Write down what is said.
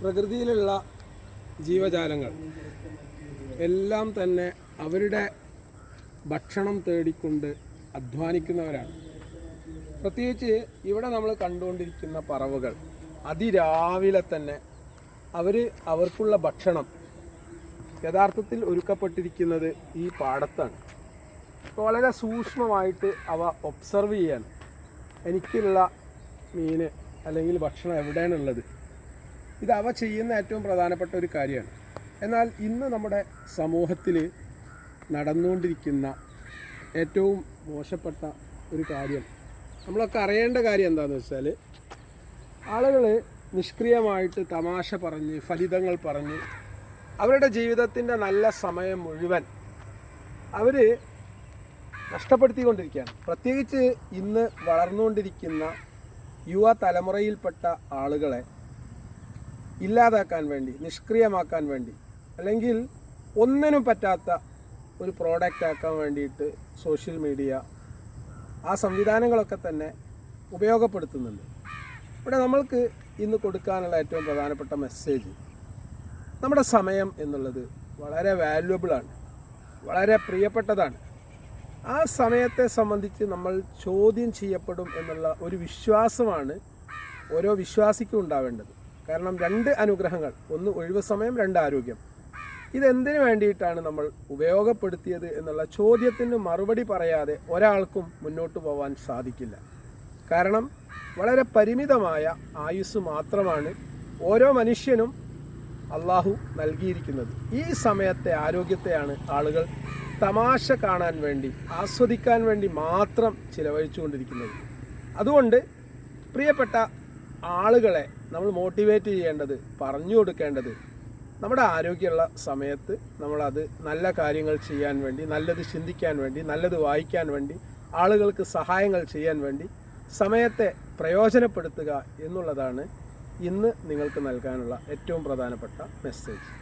പ്രകൃതിയിലുള്ള ജീവജാലങ്ങൾ. എല്ലാം തന്നെ അവരുടെ ഭക്ഷണം തേടിക്കൊണ്ട് അധ്വാനിക്കുന്നവരാണ്. പ്രത്യേകിച്ച് ഇവിടെ നമ്മൾ കണ്ടുകൊണ്ടിരിക്കുന്ന പറവുകൾ അതിരാവിലെ തന്നെ അവർ അവർക്കുള്ള ഭക്ഷണം യഥാർത്ഥത്തിൽ ഒരുക്കപ്പെട്ടിരിക്കുന്നത് ഈ പാടത്താണ്. അപ്പോൾ വളരെ സൂക്ഷ്മമായിട്ട് അവ ഒബ്സർവ് ചെയ്യാൻ എനിക്കുള്ള മീന് അല്ലെങ്കിൽ ഭക്ഷണം എവിടെയാണുള്ളത്? ഇത് അവ ചെയ്യുന്ന ഏറ്റവും പ്രധാനപ്പെട്ട ഒരു കാര്യമാണ്. എന്നാൽ ഇന്ന് നമ്മുടെ സമൂഹത്തിൽ നടന്നുകൊണ്ടിരിക്കുന്ന ഏറ്റവും മോശപ്പെട്ട ഒരു കാര്യം നമ്മളൊക്കെ അറിയേണ്ട കാര്യം എന്താണെന്ന് വെച്ചാൽ ആളുകൾ നിഷ്ക്രിയമായിട്ട് തമാശ പറഞ്ഞ് ഫലിതങ്ങൾ പറഞ്ഞ് അവരുടെ ജീവിതത്തിന്റെ നല്ല സമയം മുഴുവൻ അവർ നഷ്ടപ്പെടുത്തിക്കൊണ്ടിരിക്കുകയാണ്. പ്രത്യേകിച്ച് ഇന്ന് വളർന്നുകൊണ്ടിരിക്കുന്ന യുവ തലമുറയിൽപ്പെട്ട ആളുകളെ ഇല്ലാതാക്കാൻ വേണ്ടി നിഷ്ക്രിയമാക്കാൻ വേണ്ടി അല്ലെങ്കിൽ ഒന്നിനും പറ്റാത്ത ഒരു പ്രോഡക്റ്റ് ആക്കാൻ വേണ്ടിയിട്ട് സോഷ്യൽ മീഡിയ ആ സംവിധാനങ്ങളൊക്കെ തന്നെ ഉപയോഗപ്പെടുത്തുന്നുണ്ട്. ഇവിടെ നമ്മൾക്ക് ഇന്ന് കൊടുക്കാനുള്ള ഏറ്റവും പ്രധാനപ്പെട്ട മെസ്സേജ് നമ്മുടെ സമയം എന്നുള്ളത് വളരെ വാല്യുവബിളാണ് വളരെ പ്രിയപ്പെട്ടതാണ്. ആ സമയത്തെ സംബന്ധിച്ച് നമ്മൾ ചോദ്യം ചെയ്യപ്പെടും എന്നുള്ള ഒരു വിശ്വാസമാണ് ഓരോ വിശ്വാസിക്കും ഉണ്ടാവേണ്ടത്. കാരണം രണ്ട് അനുഗ്രഹങ്ങൾ ഒന്ന് ഒഴിവ് സമയം രണ്ട് ആരോഗ്യം. ഇതെന്തിനു വേണ്ടിയിട്ടാണ് നമ്മൾ ഉപയോഗപ്പെടുത്തിയത് എന്നുള്ള ചോദ്യത്തിന് മറുപടി പറയാതെ ഒരാൾക്കും മുന്നോട്ട് പോകാൻ സാധിക്കില്ല. കാരണം വളരെ പരിമിതമായ ആയുസ് മാത്രമാണ് ഓരോ മനുഷ്യനും അള്ളാഹു നൽകിയിരിക്കുന്നത്. ഈ സമയത്തെ ആരോഗ്യത്തെയാണ് ആളുകൾ തമാശ കാണാൻ വേണ്ടി ആസ്വദിക്കാൻ വേണ്ടി മാത്രം ചിലവഴിച്ചുകൊണ്ടിരിക്കുന്നത്. അതുകൊണ്ട് പ്രിയപ്പെട്ട ആളുകളെ നമ്മൾ മോട്ടിവേറ്റ് ചെയ്യേണ്ടത് പറഞ്ഞു കൊടുക്കേണ്ടത് നമ്മുടെ ആരോഗ്യമുള്ള സമയത്ത് നമ്മളത് നല്ല കാര്യങ്ങൾ ചെയ്യാൻ വേണ്ടി നല്ലത് ചിന്തിക്കാൻ വേണ്ടി നല്ലത് വായിക്കാൻ വേണ്ടി ആളുകൾക്ക് സഹായങ്ങൾ ചെയ്യാൻ വേണ്ടി സമയത്തെ പ്രയോജനപ്പെടുത്തുക എന്നുള്ളതാണ് ഇന്ന് നിങ്ങൾക്ക് നൽകാനുള്ള ഏറ്റവും പ്രധാനപ്പെട്ട മെസ്സേജ്